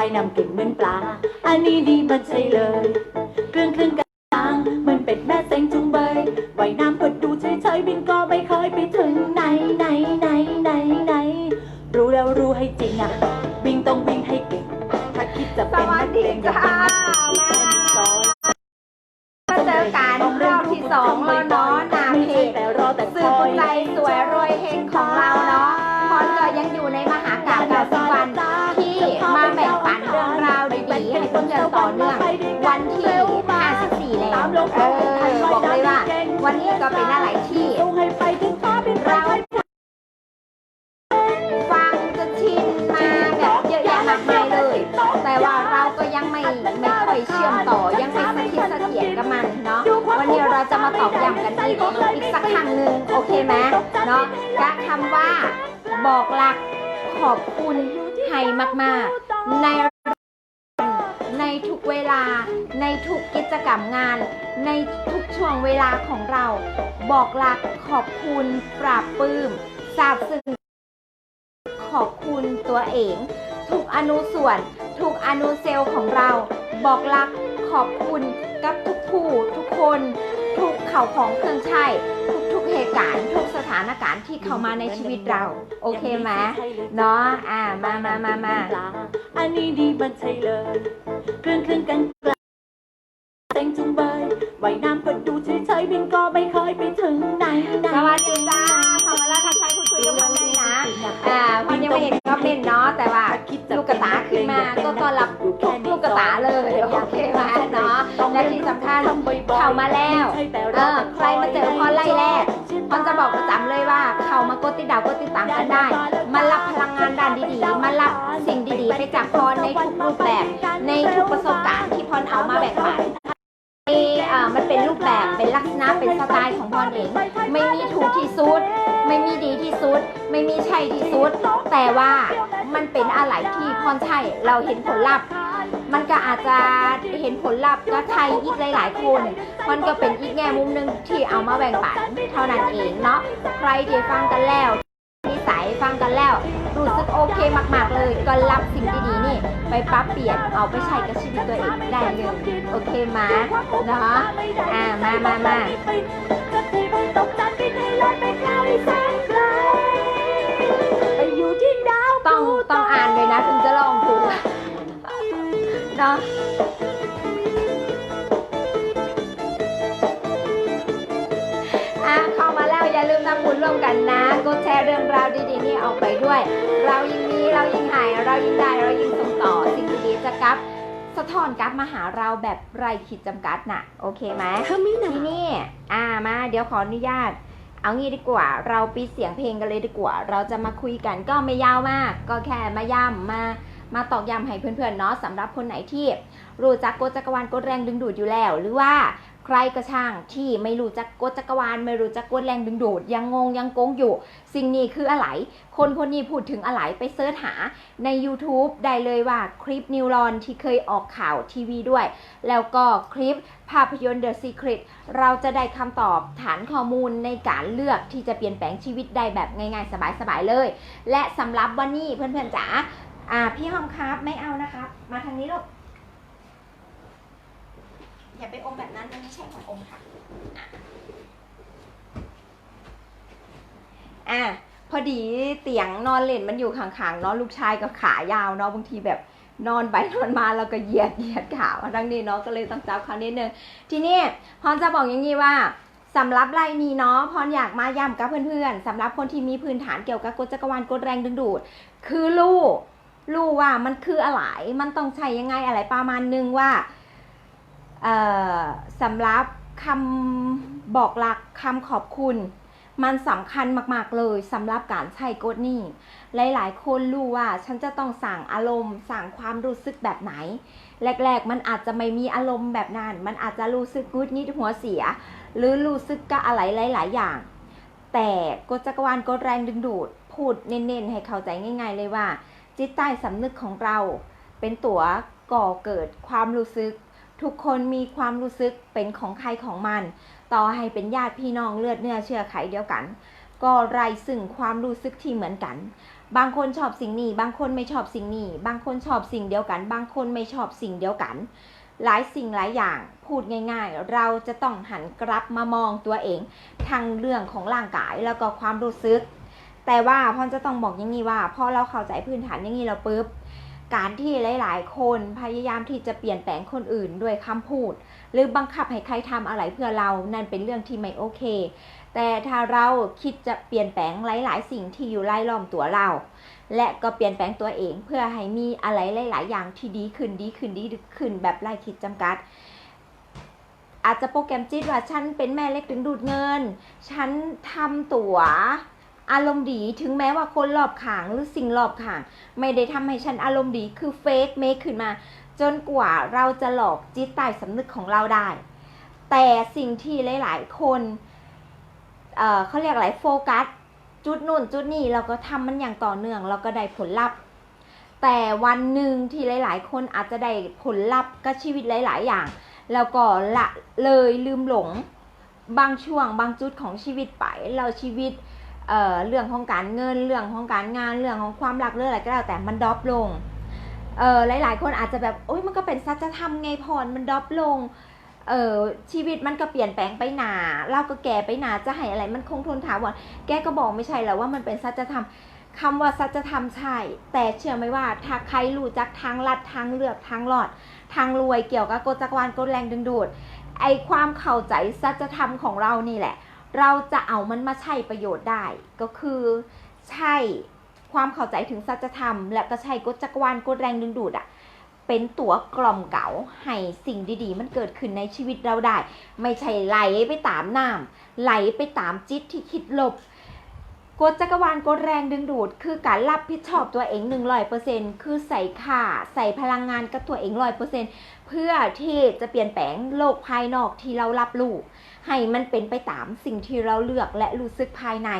ว่ายน้ำเก่งเหมือนปลา อันนี้ดีมันใช่เลย เครื่องเครื่องกลางเหมือนเป็ดแม่เซ็งจุงเบยว่ายน้ำก็ดูเฉยๆบินก็ไม่เคยไปถึงไหนไหนไหนไหนไหนรู้แล้วรู้ให้จริงอะวิ่งต้องวิ่งให้เก่ง ถ้าคิดจะสเป็นวันัสกเลงอย่าจ้าเป็น อีกอีกสักครั้งหนึ่งโอเคไหมเนาะกับคำว่าบอกรักขอบคุณให้มาก ๆ ในในทุกเวลา ในทุกกิจกรรมงาน ในทุกช่วงเวลาของเรา บอกรักขอบคุณปราบปลื้มซาบซึ้งขอบคุณตัวเอง ทุกอนุส่วน ทุกอนุเซลล์ของเรา บอกรักขอบคุณกับทุกผู้ทุกคน ทุกเข่าของเครื่องใช้ทุกทุกๆเหตุการณ์ทุกสถานการณ์ที่เข้ามาในชีวิตเรา โอเคไหมเนาะอ่ามามามามาอันนี้ดีมันใช่เลยเครื่องเครื่องกันกลางเซ็งจุงเบยว่ายน้ำก็ดูเฉยๆบินก็ไม่เคยไปถึงไหนไหนสวัสดีจ้าเข้ามาแล้วทักทายคุยคุยกับวันนี้นะอ่าพอนยังไม่เห็นคอมเมนต์เนาะแต่ว่าลูกกระตาขึ้นมาก็ต้อนรับ ที่สำคัญเขามาแล้วเออใครมาเจอพอไล่แรกพอนจะบอกประจำเลยว่า เขามากดติดดาวกดติดตามกันได้ มารับพลังงานด้านดีๆ มารับสิ่งดีๆ ไปจากพรในทุกรูปแบบ ในทุกประสบการณ์ที่พรเอามาแบ่งปันมันเป็นรูปแบบเป็นลักษณะเป็นสไตล์ของพรเอง ไม่มีถูกที่สุด ไม่มีดีที่สุด ไม่มีใช่ที่สุด แต่ว่ามันเป็นอะไรที่พรใช่เราเห็นผลลัพธ์ มันก็อาจจะเห็นผลลัพธ์ก็ใช่อีกหลาย ๆ คน มันก็เป็นอีกแง่มุมหนึ่งที่เอามาแบ่งปันเท่านั้นเองเนาะใครที่ฟังกันแล้วนิสัยฟังกันแล้วรู้สึกโอเคมาก ๆ เลยก็รับสิ่งดีๆนี่ ไปปรับเปลี่ยนเอาไปใช้กับชีวิตตัวเองได้เลยโอเคไหมเนาะอ่ามามามาจะที่ไปตกจันทร์บินให้ลอยไปไกลแสนไกลไปอยู่ที่ดาวต้องต้องอ่านเลยนะถึงจะลองถูก เนาะอะเข้ามาแล้วอย่าลืมทำบุญร่วมกันนะกดแชร์เรื่องราวดีๆนี่ออกไปด้วย เรายิ่งมีเรายิ่งหายเรายิ่งได้เรายิ่งส่งต่อสิ่งดีๆจะกลับสะท้อนกลับมาหาเราแบบไร้ขีดจำกัดน่ะ โอเคไหมเธอไม่หนาทีนี่ อ่ามาเดี๋ยวขออนุญาต เอางี้ดีกว่า เราปิดเสียงเพลงกันเลยดีกว่า เราจะมาคุยกันก็ไม่ยาวมาก ก็แค่มาย่ำมา มาตอกย้ำให้เพื่อนๆเนาะสำหรับคนไหนที่รู้จักกฎจักรวาลกฎแรงดึงดูดอยู่แล้ว หรือว่าใครก็ช่างที่ไม่รู้จักกฎจักรวาลไม่รู้จักกฎแรงดึงดูดยังงงยังโกงอยู่ สิ่งนี้คืออะไร คนคนนี้พูดถึงอะไรไปเสิร์ชหาใน YouTube ได้เลยว่าคลิปนิวรอนที่เคยออกข่าวทีวีด้วย แล้วก็คลิปภาพยนตร์ The Secret เราจะได้คำตอบฐานข้อมูลในการเลือกที่จะเปลี่ยนแปลงชีวิตได้แบบง่ายๆ สบายๆเลย และสำหรับวันนี้เพื่อนๆจ๋า อ่า พี่หอมครับไม่เอานะครับ มาทางนี้ลูก อย่าไปอมแบบนั้นมันไม่ใช่ของอมค่ะ อะพอดีเตียงนอนเล่นมันอยู่ข้างๆเนาะลูกชายก็ขายาวเนาะบางทีแบบนอนไปนอนมาแล้วก็เหยียดเหยียดขาทั้งนี้เนาะก็เลยต้องจับเขานิดนึงทีนี้พรจะบอกอย่างนี้ว่าสำหรับรายนี้เนาะพรอยากมาย้ำกับเพื่อนๆสำหรับคนที่มีพื้นฐานเกี่ยวกับกฎจักรวาลกฎแรงดึงดูด คือรู้ รู้ว่ามันคืออะไร มันต้องใช้ยังไงอะไรประมาณนึงว่าสำหรับคำบอกหลักคำขอบคุณ มันสำคัญมากๆเลยสำหรับการใช้กฎนี้หลายๆ คนรู้ว่าฉันจะต้องสั่งอารมณ์ สั่งความรู้สึกแบบไหน แรก ๆ มันอาจจะไม่มีอารมณ์แบบนั้น มันอาจจะรู้สึกงุดนิดหัวเสีย หรือรู้สึกกับอะไรหลาย ๆ อย่าง แต่กฎจักรวาลกฎแรงดึงดูดพูดเน้นๆให้เข้าใจง่าย ๆ เลยว่า จิตใต้สำนึกของเรา เป็นตัวก่อเกิดความรู้สึก ทุกคนมีความรู้สึกเป็นของใครของมัน ต่อให้เป็นญาติพี่น้องเลือดเนื้อเชื้อไขเดียวกัน ก็ไรซึ่งความรู้สึกที่เหมือนกัน บางคนชอบสิ่งนี้ บางคนไม่ชอบสิ่งนี้ บางคนชอบสิ่งเดียวกัน บางคนไม่ชอบสิ่งเดียวกัน หลายสิ่งหลายอย่างพูดง่าย ๆ เราจะต้องหันกลับมามองตัวเองทางเรื่องของร่างกายแล้วก็ความรู้สึก แต่ว่าพอนจะต้องบอกอย่างนี้ว่าพอเราเข้าใจพื้นฐานอย่างนี้เราปุ๊บการที่หลาย ๆ คนพยายามที่จะเปลี่ยนแปลงคนอื่นด้วยคำพูด หรือบังคับให้ใครทำอะไรเพื่อเรานั่นเป็นเรื่องที่ไม่โอเค แต่ถ้าเราคิดจะเปลี่ยนแปลงหลาย ๆ สิ่งที่อยู่รายล้อมตัวเรา และก็เปลี่ยนแปลงตัวเองเพื่อให้มีอะไรหลาย ๆ อย่างที่ดีขึ้นดีขึ้นดีขึ้นแบบไร้ขีดจำกัด อาจจะโปรแกรมจิตว่าฉันเป็นแม่เล็กดึงดูดเงิน ฉันทำตัว อารมณ์ดีถึงแม้ว่าคนรอบข้างหรือสิ่งรอบข้างไม่ได้ทำให้ฉันอารมณ์ดีคือเฟกเมคขึ้นมา จนกว่าเราจะหลอกจิตใต้สำนึกของเราได้ แต่สิ่งที่หลาย ๆ คนเเขาเรียกอะไรโฟกัสจุดนู่นจุดนี่เราก็ทำมันอย่างต่อเนื่อง เราก็ได้ผลลัพธ์ แต่วันหนึ่งที่หลาย ๆ คนอาจจะได้ผลลัพธ์กับชีวิตหลาย ๆ อย่าง แล้วก็ละเลยลืมหลงบางช่วงบางจุดของชีวิตไปเราชีวิต เเรื่องของการเงินเรื่องของการงานเรื่องของความรักเรื่องอะไรก็แล้วแต่มันดรอปลงเออหลาย ๆ คนอาจจะแบบโอ๊ยมันก็เป็นสัจธรรมไงพรมันดรอปลงเออชีวิตมันก็เปลี่ยนแปลงไปหนาเราก็แก่ไปหนาจะให้อะไรมันคงทนถาวรแกก็บอกไม่ใช่แล้วว่ามันเป็นสัจธรรมคำว่าสัจธรรมใช่ แต่เชื่อไหมว่า ถ้าใครรู้จักทางลัดทางเลือกทางหลอด ทางรวยเกี่ยวกับกฎจักรวาลกฎแรงดึงดูดไอความเข้าใจสัจธรรมของเรานี่แหละ เราจะเอามันมาใช้ประโยชน์ได้ ก็คือใช่ความเข้าใจถึงสัจธรรม และก็ใช้กฎจักรวาลกฎแรงดึงดูดอะเป็นตัวกล่อมเก๋าให้สิ่งดีๆ มันเกิดขึ้นในชีวิตเราได้ ไม่ใช่ไหลไปตามน้ำไหลไปตามจิตที่คิดลบกฎจักรวาลกฎแรงดึงดูด คือการรับผิดชอบตัวเอง100%คือใส่ค่าใส่พลังงานกับตัวเอง100%เพื่อที่จะเปลี่ยนแปลงโลกภายนอกที่เรารับรู้ ให้มันเป็นไปตามสิ่งที่เราเลือกและรู้สึกภายใน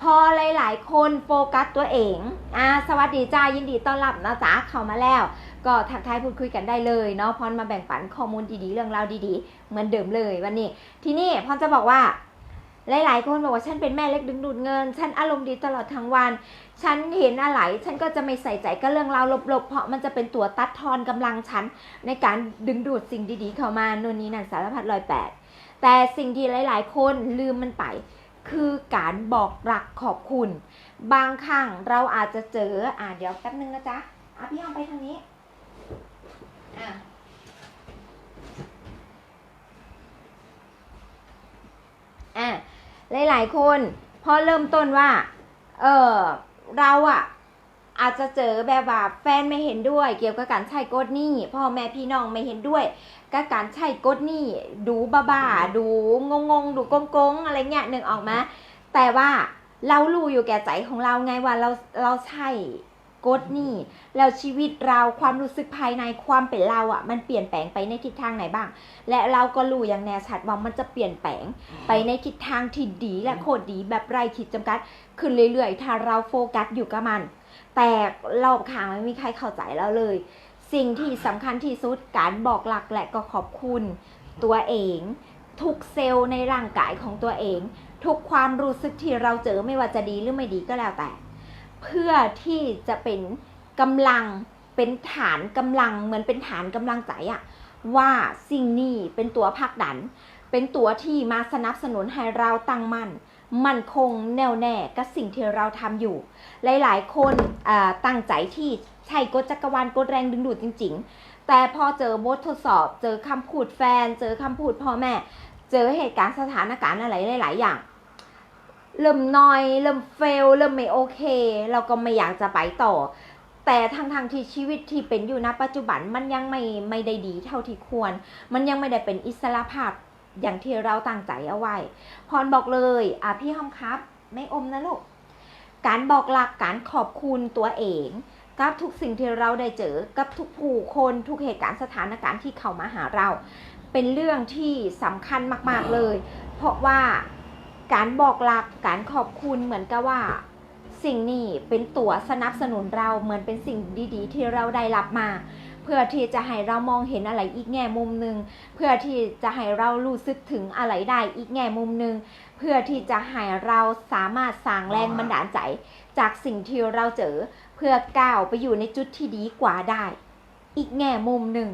พอหลาย ๆ คนโฟกัสตัวเองอ่าสวัสดีจ้ายินดีต้อนรับนะจ๊ะเข้ามาแล้ว ก็ทักทายพูดคุยกันได้เลยเนาะพรมาแบ่งปันข้อมูลดีๆ เรื่องราวดีๆ เหมือนเดิมเลยวันนี้ ที่นี้พรจะบอกว่าหลายๆ คนบอกว่าฉันเป็นแม่เล็กดึงดูดเงิน ฉันอารมณ์ดีตลอดทั้งวัน ฉันเห็นอะไร ฉันก็จะไม่ใส่ใจกับเรื่องราวลบๆ เพราะมันจะเป็นตัวตัดทอนกำลังฉันในการดึงดูดสิ่งดีๆ เข้ามา โน่นนี่นั่นสารพัดรอยแปด แต่สิ่งที่หลาย ๆ คนลืมมันไป คือการบอกรักขอบคุณ บางครั้งเราอาจจะเจออ่าเดี๋ยวแป๊บนึงนะจ๊ะอะพี่ยองไปทางนี้อะอะหลาย ๆ คนพอเริ่มต้นว่า เออเราอะอาจจะเจอแบบว่าแฟนไม่เห็นด้วย เกี่ยวกับการใช้กฎนี้พ่อแม่พี่น้องไม่เห็นด้วย กับการใช้กฎหนี้ดูบ้าๆดูงงงๆดูกงๆอะไรเงี้ยหนึ่งออกมา แต่ว่าเรารู้อยู่แก่ใจของเราไงว่าเราเราใช่กฎหนี้แล้วชีวิตเราความรู้สึกภายในความเป็นเราอะมันเปลี่ยนแปลงไปในทิศทางไหนบ้าง และเราก็รู้อย่างแน่ชัดว่ามันจะเปลี่ยนแปลงไปในทิศทางที่ดีและโคตรดีแบบไร้ขีดจำกัดขึ้นเรื่อยๆ ถ้าเราโฟกัสอยู่กับมัน แต่รอบข้างไม่มีใครเข้าใจเราเลย สิ่งที่สำคัญที่สุดการบอกหลักและก็ขอบคุณตัวเอง ทุกเซลล์ในร่างกายของตัวเอง ทุกความรู้สึกที่เราเจอไม่ว่าจะดีหรือไม่ดีก็แล้วแต่ เพื่อที่จะเป็นกำลังเป็นฐานกำลังเหมือนเป็นฐานกำลังใจอะว่าสิ่งนี้เป็นตัวผลักดัน เป็นตัวที่มาสนับสนุนให้เราตั้งมั่นมั่นคงแน่วแน่กับสิ่งที่เราทำอยู่ หลายๆ คนตั้งใจที่ ใช้กฎจักรวาลกฎแรงดึงดูดจริง ๆ แต่พอเจอบททดสอบ เจอคำพูดแฟน เจอคำพูดพ่อแม่ เจอเหตุการณ์สถานการณ์อะไรหลาย ๆ อย่าง เริ่มนอย เริ่มเฟล เริ่มไม่โอเค เราก็ไม่อยากจะไปต่อ แต่ทางทางที่ชีวิตที่เป็นอยู่ณปัจจุบันมันยังไม่ไม่ได้ดีเท่าที่ควร มันยังไม่ได้เป็นอิสระภาพอย่างที่เราตั้งใจเอาไว้ พรบอกเลย อะพี่ห้อมครับ ไม่อมนะลูก การบอกหลักการขอบคุณตัวเอง กับทุกสิ่งที่เราได้เจอ กับทุกผู้คนทุกเหตุการณ์สถานการณ์ที่เข้ามาหาเรา เป็นเรื่องที่สำคัญมาก ๆเลย เพราะว่าการบอกลักการขอบคุณเหมือนกับว่า สิ่งนี้เป็นตัวสนับสนุนเราเหมือนเป็นสิ่งดีๆ ที่เราได้รับมา พื่อที่จะให้เรามองเห็นอะไรอีกแง่มุมหนึ่งเพื่อที่จะให้เรารู้สึกถึงอะไรได้อีกแง่มุมหนึ่งเพื่อที่จะให้เราสามารถสร้างแรงบันดาลใจ จากสิ่งที่เราเจอเพื่อก้าวไปอยู่ในจุดที่ดีกว่าได้ อีกแง่มุมหนึ่ง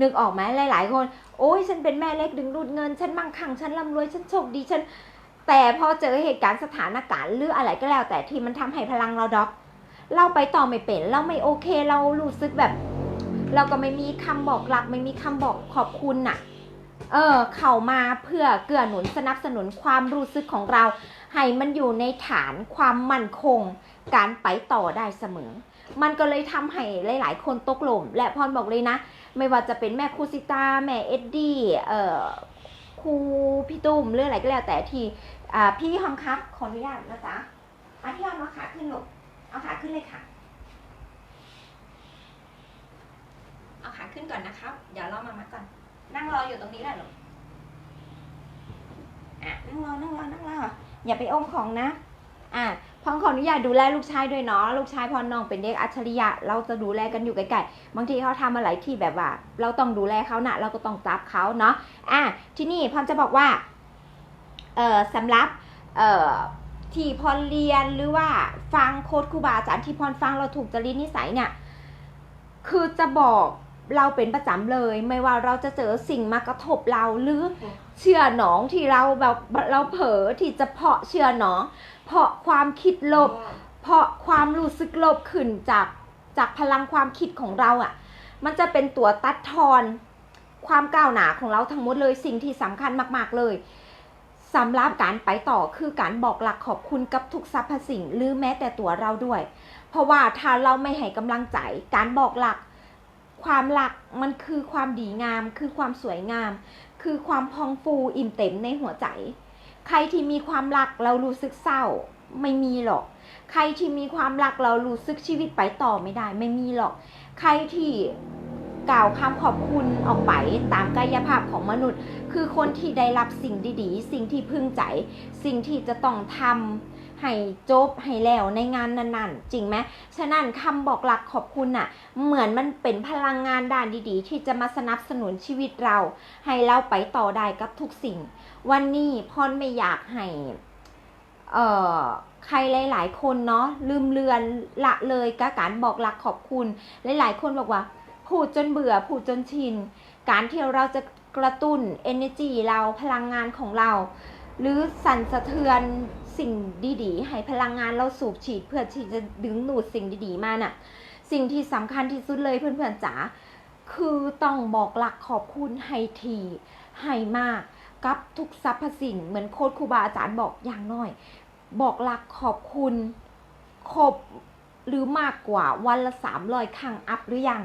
นึกออกไหมหลาย ๆ คน โอ้ยฉันเป็นแม่เล็กดึงดูดเงิน ฉันมั่งคั่งฉันร่ำรวยฉันโชคดีฉัน แต่พอเจอเหตุการณ์สถานการณ์หรืออะไรก็แล้วแต่ที่มันทำให้พลังเราดรอปเราไปต่อไม่เป็น เราไม่โอเค เรารู้สึกแบบ เราก็ไม่มีคำบอกรัก ไม่มีคำบอกขอบคุณน่ะ เออ เข้ามาเพื่อเกื้อหนุนสนับสนุนความรู้สึกของเรา ให้มันอยู่ในฐานความมั่นคง การไปต่อได้เสมอ มันก็เลยทำให้หลาย ๆ คนตกหล่ม และพรบอกเลยนะ ไม่ว่าจะเป็นแม่ครูซิตาแม่เอ็ดดี้เอ่อครูพี่ตุ้มหรืออะไรก็แล้วแต่ที่อ่าพี่ฮอมครับขออนุญาตนะจ๊ะอะพี่ฮอมเอาขาขึ้นลูกเอาขาขึ้นเลยค่ะ เอา ขึ้นก่อนนะครับ เดี๋ยวเรามามาก่อน นั่งรออยู่ตรงนี้แหละลูกอะนั่งรอ นั่งรอ นั่งรอ อย่าไปอมของนะ อะพรขออนุญาตดูแลลูกชายด้วยเนาะ ลูกชายพรน้องเป็นเด็กอัจฉริยะ เราจะดูแลกันอยู่ไกล้ๆ บางทีเขาทำอะไรที่แบบว่า เราต้องดูแลเขานะเราก็ต้องจับเขาเนาะ อะ ที่นี่พรจะบอกว่า เอ่อสำหรับ เอ่อที่พรเรียนหรือว่าฟังโค้ดครูบาอาจารย์ที่พรฟังเราถูกจริตนิสัยเนี่ย คือจะบอก เราเป็นประจำเลย ไม่ว่าเราจะเจอสิ่งมากระทบเราหรือเชื่อหนองที่เราแบบเราเผลอที่จะเพาะเชื่อหนองเพาะความคิดลบ เพาะความรู้สึกลบขึ้นจากจากพลังความคิดของเราอะ่ะ มันจะเป็นตัวตัดทอนความก้าวหน้าของเราทั้งหมดเลยสิ่งที่สำคัญมากๆเลยสำหรับการไปต่อคือการบอกหลักขอบคุณกับทุกสรรพสิ่งหรือแม้แต่ตัวเราด้วย เพราะว่าถ้าเราไม่ให้กำลังใจการบอกหลัก ความหลักมันคือความดีงาม คือความสวยงาม คือความพองฟูอิ่มเต็มในหัวใจ ใครที่มีความรักเรารู้สึกเศร้า ไม่มีหรอก ใครที่มีความรักเรารู้สึกชีวิตไปต่อไม่ได้ ไม่มีหรอก ใครที่กล่าวคำขอบคุณออกไปตามกายภาพของมนุษย์ คือคนที่ได้รับสิ่งดีๆ สิ่งที่พึงใจ สิ่งที่จะต้องทำ ให้จบให้แล้วในงานนั้นๆ จริงไหมฉะนั้นคำบอกหลักขอบคุณน่ะ เหมือนมันเป็นพลังงานด้านดีๆ ที่จะมาสนับสนุนชีวิตเรา ให้เราไปต่อได้กับทุกสิ่ง วันนี้พรไม่อยากให้เอ่อใครหลาย ๆ คนเนาะลืมเลือนละเลยกับการบอกรักขอบคุณ หลาย ๆ คนบอกว่าพูดจนเบื่อพูดจนชิน การที่เราจะกระตุ้น energy เราพลังงานของเรา หรือสั่นสะเทือน สิ่งดีๆ ให้พลังงานเราสูบฉีดเพื่อที่จะดึงดูดสิ่งดีๆมาน่ะ สิ่งที่สำคัญที่สุดเลยเพื่อนๆจ๋าคือต้องบอกหลักขอบคุณให้ทีให้มากกับทุกสรรพสิ่งเหมือนโค้ดครูบาอาจารย์บอกอย่างน้อย บอกหลักขอบคุณครบหรือมากกว่าวันละสามร้อยครั้งอัพหรือยัง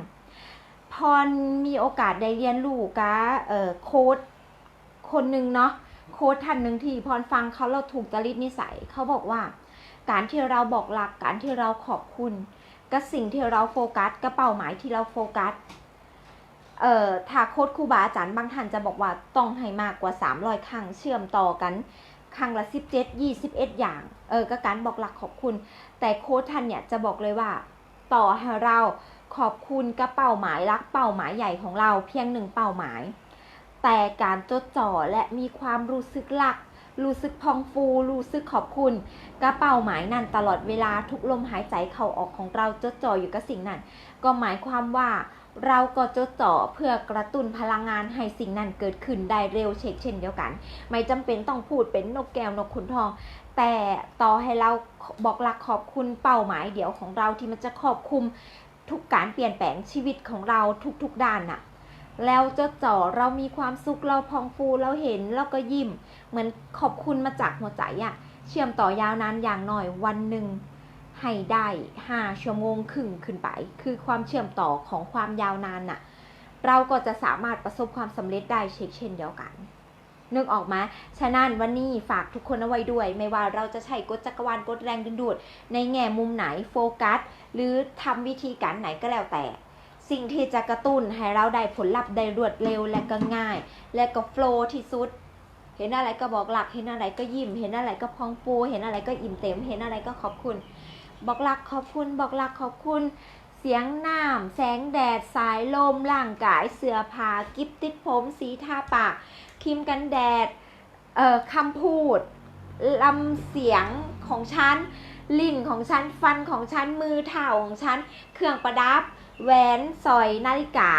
พรมีโอกาสได้เรียนรู้กับโค้ดคนหนึ่งเนาะ ค้ดท่านหนึ่งที่พรฟังเขาเราถูกจริตนิสัยเขาบอกว่า การที่เราบอกหลักการที่เราขอบคุณกับสิ่งที่เราโฟกัสกับเป้าหมายที่เราโฟกัสเอ่อถ้าโค้ดครูบาอาจารย์บางท่านจะบอกว่าต้องให้มากกว่า300ครั้งเชื่อมต่อกันครั้งละ17 21 อย่าง เออก็การบอกหลักขอบคุณ แต่โค้ดท่านเนี่ยจะบอกเลยว่า ต่อให้เราขอบคุณกับเป้าหมายรักเป้าหมายใหญ่ของเราเพียงหนึ่งเป้าหมาย แต่การจดจ่อและมีความรู้สึกรัก รู้สึกพองฟู รู้สึกขอบคุณกับเป้าหมายนั้นตลอดเวลาทุกลมหายใจเข้าออกของเราจดจ่ออยู่กับสิ่งนั้น ก็หมายความว่าเราก็จดจ่อเพื่อกระตุ้นพลังงานให้สิ่งนั้นเกิดขึ้นได้เร็วเช่นเช่นเดียวกัน ไม่จำเป็นต้องพูดเป็นนกแก้วนกขุนทอง แต่ต่อให้เราบอกรักขอบคุณเป้าหมายเดียวของเราที่มันจะครอบคลุมทุกการเปลี่ยนแปลงชีวิตของเราทุกๆด้านน่ะ แล้วจดจ่อเรามีความสุขเราพองฟูเราเห็นเราก็ยิ้ม เหมือนขอบคุณมาจากหัวใจอะเชื่อมต่อยาวนานอย่างหน่อยวันหนึ่งให้ได้ห้าชั่วโมงครึ่งขึ้นไป คือความเชื่อมต่อของความยาวนานน่ะ เราก็จะสามารถประสบความสำเร็จได้เช่นเช่นเดียวกันนึกออกไหมฉะนั้นวันนี้ฝากทุกคนเอาไว้ด้วย ไม่ว่าเราจะใช้กฎจักรวาลกฎแรงดึงดูด ในแง่มุมไหนโฟกัส หรือทำวิธีการไหนก็แล้วแต่ สิ่งที่จะกระตุ้นให้เราได้ผลลัพธ์ได้รวดเร็วและก็ง่าย และก็โฟล์ที่สุด เห็นอะไรก็บอกหลัก เห็นอะไรก็ยิ้ม เห็นอะไรก็พองฟูเห็นอะไรก็อิ่มเต็ม เห็นอะไรก็ขอบคุณ บอกหลักขอบคุณ บอกหลักขอบคุณ เสียงน้ำแสงแดด สายลม ร่างกาย เสื้อผ้า กิฟติดผม สีทาปาก ครีมกันแดดเอ่อคำพูดลำเสียงของฉัน ลิ้นของฉัน ฟันของฉัน มือเท้าของฉัน เครื่องประดับ แหวนสร้อยนาฬิกา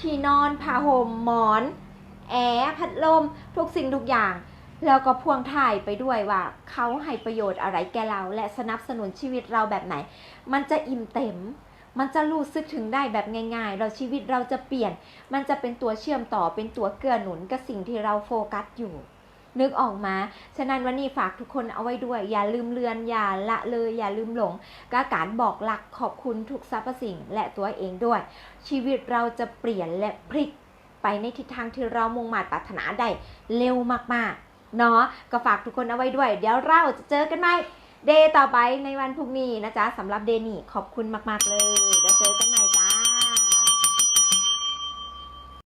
ที่นอนผ้าห่มหมอน แอร์พัดลม ทุกสิ่งทุกอย่าง แล้วก็พ่วงท้ายไปด้วยว่าเขาให้ประโยชน์อะไรแกเราและสนับสนุนชีวิตเราแบบไหน มันจะอิ่มเต็ม มันจะรู้สึกถึงได้แบบง่ายๆ เราชีวิตเราจะเปลี่ยน มันจะเป็นตัวเชื่อมต่อเป็นตัวเกื้อหนุนกับสิ่งที่เราโฟกัสอยู่ นึกออกมาฉะนั้นวันนี้ฝากทุกคนเอาไว้ด้วย อย่าลืมเลือน อย่าละเลย อย่าลืมหลงกับการบอกรักขอบคุณทุกสรรพสิ่งและตัวเองด้วย ชีวิตเราจะเปลี่ยนและพลิกไปในทิศทางที่เรามุ่งมั่นปรารถนาได้เร็วมากๆ เนาะก็ฝากทุกคนเอาไว้ด้วย เดี๋ยวเราจะเจอกันใหม่เดย์ต่อไปในวันพรุ่งนี้นะจ๊ะสำหรับเดย์นี่ขอบคุณมาก ๆ เลยแล้วเจอกันใหม่